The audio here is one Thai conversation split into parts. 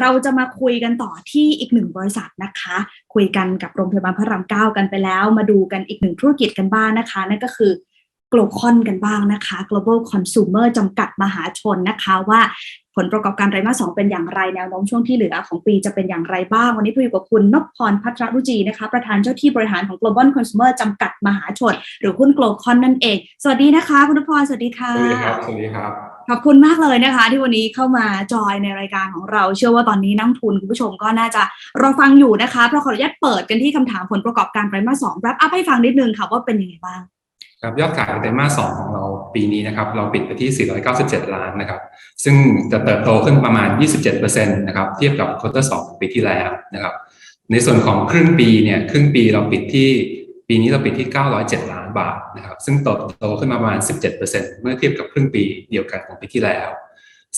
เราจะมาคุยกันต่อที่อีกหนึ่งบริษัทนะคะ คุยกันกับโรงพยาบาลพระรามเก้ากันไปแล้ว มาดูกันอีกหนึ่งธุรกิจกันบ้างนะคะ นั่นก็คือ g l o c o n กันบ้างนะคะ global consumer จำกัดมหาชนนะคะว่าผลประกอบการไตรมาสสองเป็นอย่างไรแนวโน้มช่วงที่เหลือของปีจะเป็นอย่างไรบ้าง วันนี้พูดอยู่กับคุณนพพรพัทรรุจีนะคะ ประธานเจ้าที่บริหารของ global consumer จำกัดมหาชน หรือหุ้น g l o c o n นั่นเอง สวัสดีนะคะ คุณนพพรสวัสดีค่ะสวัสดีครับสวัสดีครับ ขอบคุณมากเลยนะคะ ที่วันนี้เข้ามาจอยในรายการของเรา เชื่อว่าตอนนี้นักทุนคุณผู้ชมก็น่าจะรอฟังอยู่นะคะเพราะขออนุญาตเปิดกันที่คำถามผลประกอบการไตรมาสสองรับอัพให้ฟังนิดนึงค่ะว่าเป็นยังไงบ้างครับยอดขายไตรมาสสองของเราปีนี้นะครับเราปิดไปที่ 497 ล้านนะครับ ซึ่งจะเติบโตขึ้นประมาณ 27%นะครับเทียบกับควอเตอร์สองปีที่แล้วนะครับ ในส่วนของครึ่งปีเนี่ยครึ่งปีเราปิดที่ปีนี้เราปิดที่ 907 ล้าน บาทนะครับซึ่งเติบโตขึ้นมาประมาณ 17%เมื่อเทียบกับครึ่งปีเดียวกันของปีที่แล้ว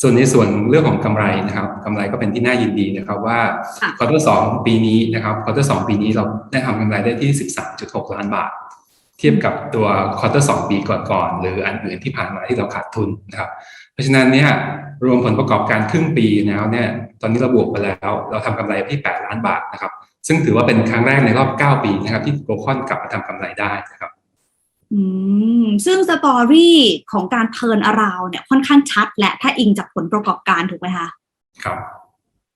ส่วนในส่วนเรื่องของกำไรนะครับกำไรก็เป็นที่น่ายินดีนะครับว่าค่ะควอเตอร์สองปีนี้นะครับควอเตอร์สองปีนี้เราได้ทำกำไรได้ที่ 13.6 ล้านบาท เทียบกับตัวควอเตอร์สองปีก่อนๆหรืออันอื่นที่ผ่านมาที่เราขาดทุนนะครับเพราะฉะนั้นเนี่ยรวมผลประกอบการครึ่งปีแล้วเนี่ยตอนนี้เราบวกไปแล้ว เราทำกำไรที่ 8 ล้านบาทนะครับ ซึ่งถือว่าเป็นครั้งแรกในรอบ 9 ปีนะครับที่โกลคอนกลับมาทำกำไรได้นะครับ อืมซึ่งสตอรี่ของการเทิร์นอราวเนี่ยค่อนข้างชัดและถ้าอิงจากผลประกอบการถูกไหมคะ ครับ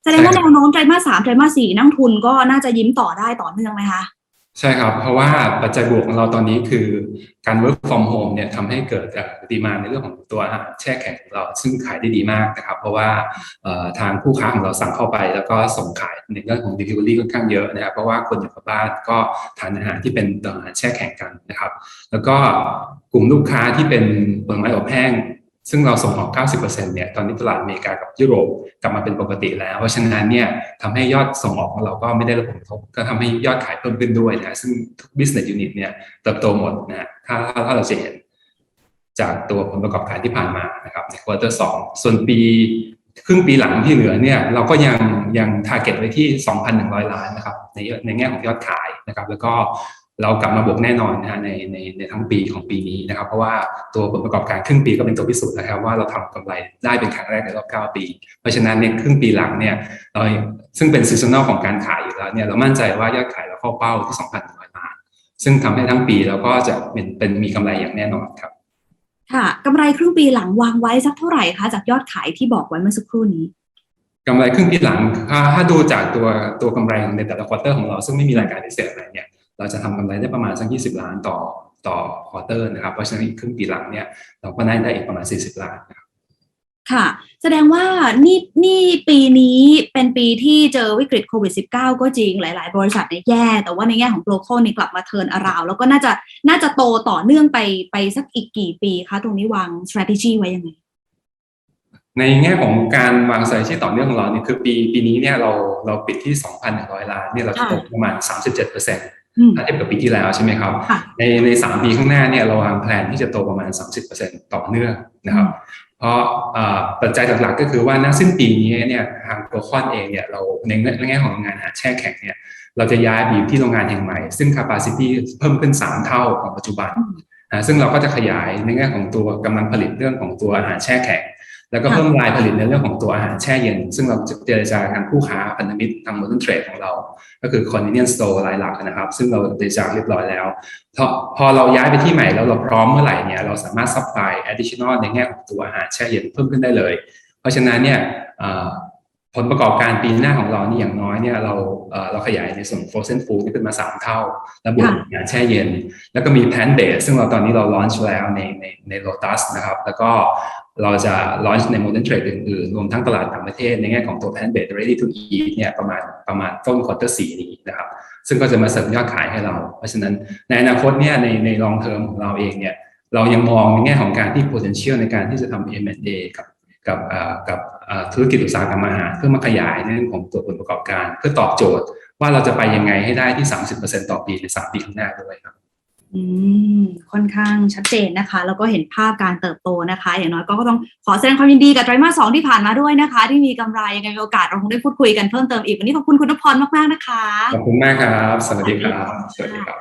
แสดงว่าใช่แนวโน้มไตรมาสสามไตรมาสสี่นักทุนก็น่าจะยิ้มต่อได้ต่อเนื่องไหมคะ ใช่ครับ เพราะว่าปัจจัยบวกของเราตอนนี้คือการ work from home เนี่ยทำให้เกิดดีมาในเรื่องของตัวอาหารแช่แข็งของเรา ซึ่งขายได้ดีมากนะครับ เพราะว่าทางผู้ค้าของเราสั่งเข้าไป แล้วก็ส่งขายในเรื่องของ delivery ค่อนข้างเยอะนะครับ เพราะว่าคนอยู่กับบ้านก็ทานอาหารที่เป็นอาหารแช่แข็งกันนะครับ แล้วก็กลุ่มลูกค้าที่เป็นผลไม้อบแห้ง ซึ่งเราส่งออก 90%เนี่ย ตอนนี้ตลาดอเมริกากับยุโรปกลับมาเป็นปกติแล้ว เพราะฉะนั้นเนี่ยทำให้ยอดส่งออกของเราก็ไม่ได้รับผลกระทบ ก็ทำให้ยอดขายเพิ่มขึ้นด้วยนะ ซึ่งทุก business unit เนี่ยเติบโตหมดนะถ้าถ้าถ้าเราจะเห็นจากตัวผลประกอบการที่ผ่านมานะครับในควอเตอร์สองส่วนปีครึ่งปีหลังที่เหลือเนี่ยเราก็ยังยังทาร์เก็ตไว้ที่ 2,100 ล้านนะครับในในแง่ของยอดขายนะครับ แล้วก็ เรากลับมาบวกแน่นอนนะฮะในในในทั้งปีของปีนี้นะครับ เพราะว่าตัวผลประกอบการครึ่งปีก็เป็นตัวพิสูจน์นะครับ ว่าเราทำกำไรได้เป็นครั้งแรกในรอบ 9 ปี เพราะฉะนั้นในครึ่งปีหลังเนี่ยเราซึ่งเป็นซีซันแนลของการขายอยู่แล้วเนี่ยเรามั่นใจว่ายอดขายเราเข้าเป้าที่ 2,100ล้านซึ่งทำให้ทั้งปีเราก็จะเป็นเป็นมีกำไรอย่างแน่นอนครับ ค่ะกำไรครึ่งปีหลังวางไว้สักเท่าไหร่คะจากยอดขายที่บอกไว้เมื่อสักครู่นี้กำไรครึ่งปีหลังถ้าถ้าดูจากตัวตัวกำไรในแต่ละควอเตอร์ของเราซึ่งไม่มีรายการพิเศษอะไรเนี่ย เราจะทำกำไรได้ประมาณสัก 20 ล้านต่อต่อควอเตอร์นะครับ เพราะฉะนั้นอีกครึ่งปีหลังเนี่ยเราก็ได้ได้อีกประมาณ 40 ล้านนะครับค่ะ แสดงว่านี่นี่ปีนี้เป็นปีที่เจอวิกฤตโควิด -19 ก็จริงหลาย ๆ บริษัทเนี่ยแย่ แต่ว่าในแง่ของโ l โ c a l นี่กลับมาเทิร์นอราวแล้วก็น่าจะน่าจะโตต่อเนื่องไปไปสักอีกกี่ปีคะ ตรงนี้วาง strategy ไว้ยังไง ในแง่ของการวาง strategy ต่อเนื่องของเราเนี่ยคือปีปีนี้เนี่ยเราเราปิดที่ 2,100 ล้านเนี่ยเราจะโตประมาณ 37%เอืม ถ้าเทียบกับปีที่แล้วใช่ไหมครับค่ะในในสามปีข้างหน้าเนี่ยเราวางแผนที่จะโตประมาณ 30%ต่อเนื่องนะครับ เพราะเอ่อปัจจัยหลักๆก็คือว่าณสิ้นปีนี้เนี่ยทางโกลคอนเองเนี่ยเราในในแง่ของงานอาหารแช่แข็งเนี่ยเราจะย้ายไปอยู่ที่โรงงานแห่งใหม่ ซึ่ง capacity เพิ่มขึ้น 3 เท่าของปัจจุบันอืมนะซึ่งเราก็จะขยายในแง่ของตัวกำลังผลิตเรื่องของตัวอาหารแช่แข็ง แล้วก็เพิ่มรายผลิตในเรื่องของตัวอาหารแช่เย็น ซึ่งเราจะเจรจากับผู้ค้าพันธมิตรทาง modern trade ของเรา ก็คือ convenience store รายหลักนะครับ ซึ่งเราเจรจาเรียบร้อยแล้วพอพอเราย้ายไปที่ใหม่แล้วเราพร้อมเมื่อไหร่เนี่ยเราสามารถ supply additional ในแง่ของตัวอาหารแช่เย็นเพิ่มขึ้นได้เลย เพราะฉะนั้นเนี่ยเอ่อผลประกอบการปีหน้าของเรานี่อย่างน้อยเนี่ยเราเอ่อเราขยายในส่วน frozen food นี่ขึ้นมา 3 เท่า แล้วบวกค่ะอาหารแช่เย็น แล้วก็มี plant based ซึ่งเราตอนนี้เรา launch แล้วในในใน Lotus นะครับ แล้วก็ เราจะ launch ใน modern trade อื่นๆ รวมทั้งตลาดต่างประเทศในแง่ของตัว plant based ready to eat เนี่ยประมาณประมาณต้น quarter สี่นี้นะครับ ซึ่งก็จะมาเสริมยอดขายให้เรา เพราะฉะนั้นในอนาคตเนี่ยในใน long term ของเราเองเนี่ยเรายังมองในแง่ของการที่ potential ในการที่จะทำ M&A กับกับเอ่อกับธุรกิจอุตสาหกรรมอาหารเพื่อมาขยายในเรื่องของตัวผลประกอบการ เพื่อตอบโจทย์ว่าเราจะไปยังไงให้ได้ที่ 30%ต่อปีใน3ปีข้างหน้าด้วยครับ อืมค่อนข้างชัดเจนนะคะ แล้วก็เห็นภาพการเติบโตนะคะ อย่างน้อยก็ต้องขอแสดงความยินดีกับไตรมาสสองที่ผ่านมาด้วยนะคะ ที่มีกำไรยังไงมีโอกาสเราคงได้พูดคุยกันเพิ่มเติมอีกวันนี้ขอบคุณคุณนพพรมากๆนะคะ ขอบคุณมากครับ สวัสดีครับ สวัสดีครับ